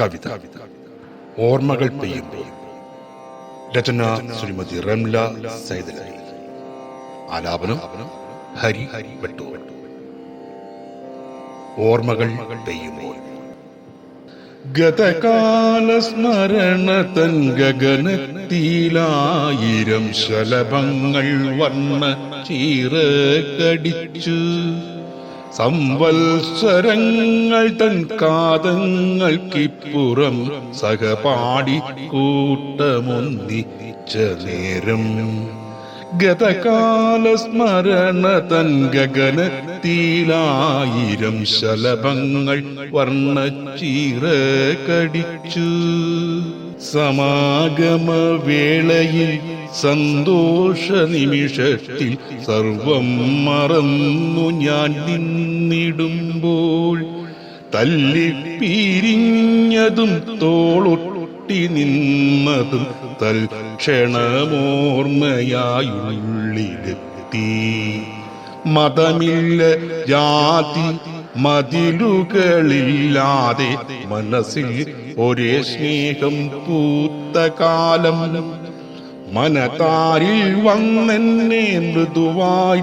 കവിത. ഓർമ്മകൾ പെയ്യുമ്പോൾ രചന ശ്രീമതി റംല സൈദലി ആലാപനം ഹരി വെട്ടു. ഓർമ്മകൾ പെയ്യുമ്പോൾ. ഗതകാല സ്മരണ തൻ ഗഗനത്തിലായിരം ശലഭങ്ങൾ വന്ന ചീറ കടിച്ചു. സംവത്സരങ്ങൾ തൻ കാതങ്ങൾക്കിപ്പുറം സഹപാടി കൂട്ടമൊന്നിച്ച നേരം. ഗതകാല സ്മരണ തൻ ഗഗനത്തിലായിരം ശലഭങ്ങൾ വർണച്ചീറ കടിച്ചു സമാഗമ വേളയിൽ സന്തോഷ നിമിഷത്തിൽ സർവം മറന്നു ഞാൻ നിന്നിടുമ്പോൾ തല്ലിപ്പിരിഞ്ഞതും തോളൊട്ടി നിന്നതും തൽക്ഷണമോർമ്മയായുള്ളിലെത്തി. മതമില്ല ജാതി മതിലുകളില്ലാതെ മനസ്സിൽ ഒരേ സ്നേഹം പൂത്ത കാലം മനതാരിൽ വന്നെന്നെ മൃദുവായി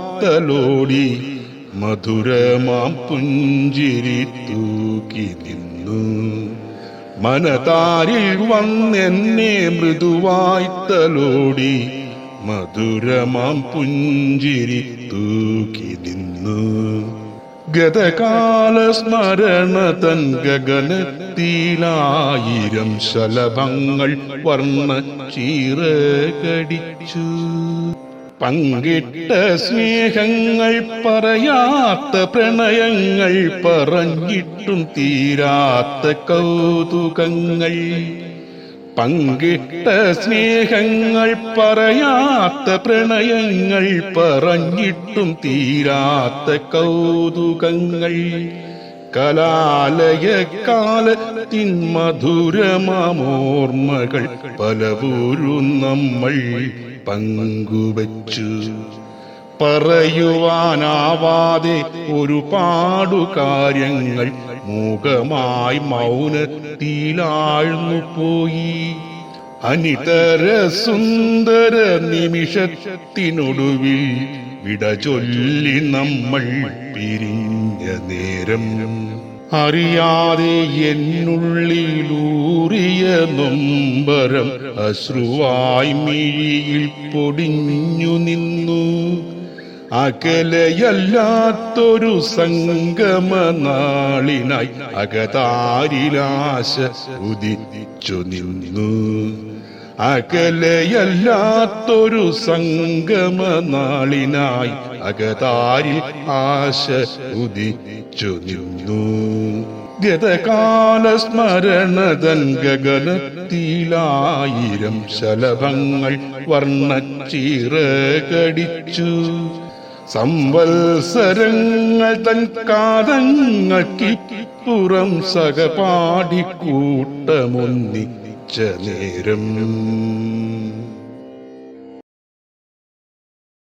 മധുരമാം പുഞ്ചിരി തൂക്കി നിന്നു. മനതാരിൽ വന്നെന്നെ മൃദുവായി മധുരമാം പുഞ്ചിരി തൂക്കി നിന്നു. ഗതകാല സ്മരണ തൻ ഗഗനത്തിലായിരം ശലഭങ്ങൾ വർണ ചീറ കടിച്ചു. പങ്കിട്ട സ്നേഹങ്ങൾ പറയാത്ത പ്രണയങ്ങൾ പറഞ്ഞിട്ടും തീരാത്ത കൗതുകങ്ങൾ. പങ്കിട്ട സ്നേഹങ്ങൾ പറയാത്ത പ്രണയങ്ങൾ പറഞ്ഞിട്ടും തീരാത്ത കൗതുകങ്ങൾ. കലാലയക്കാലത്തിൻ മധുരമോർമ്മകൾ പലവൂരും നമ്മൾ പങ്കുവച്ചു. പറയുവാനാവാതെ ഒരുപാടു കാര്യങ്ങൾ മൂകമായി മൗനത്തിലാഴ്ന്നു പോയി. അനിതര സുന്ദര നിമിഷത്തിനൊടുവിൽ വിട ചൊല്ലി നമ്മൾ പിരിഞ്ഞ നേരം. അറിയാതെ എന്നുള്ളിലൂറിയ നൊമ്പരം അശ്രുവായി മിഴിയിൽ പൊടിഞ്ഞു നിന്നു. അകലയല്ലാത്തൊരു സംഗമ നാളിനായി അകതാരിലാശ ഉദിച്ചു നിന്നു. അകലയല്ലാത്തൊരു സംഗമ നാളിനായി അകതാരിൽ ആശ ഉദിച്ചു നിന്നു. ഗതകാല സ്മരണതൻ ഗഗനത്തിലായിരം ശലഭങ്ങൾ വർണച്ചീറ കടിച്ചു സംവത്സരങ്ങൾ തൻ കാതങ്ങൾക്കിപ്പുറം സഹപാടി കൂട്ടമൊന്നിച്ച നേരം.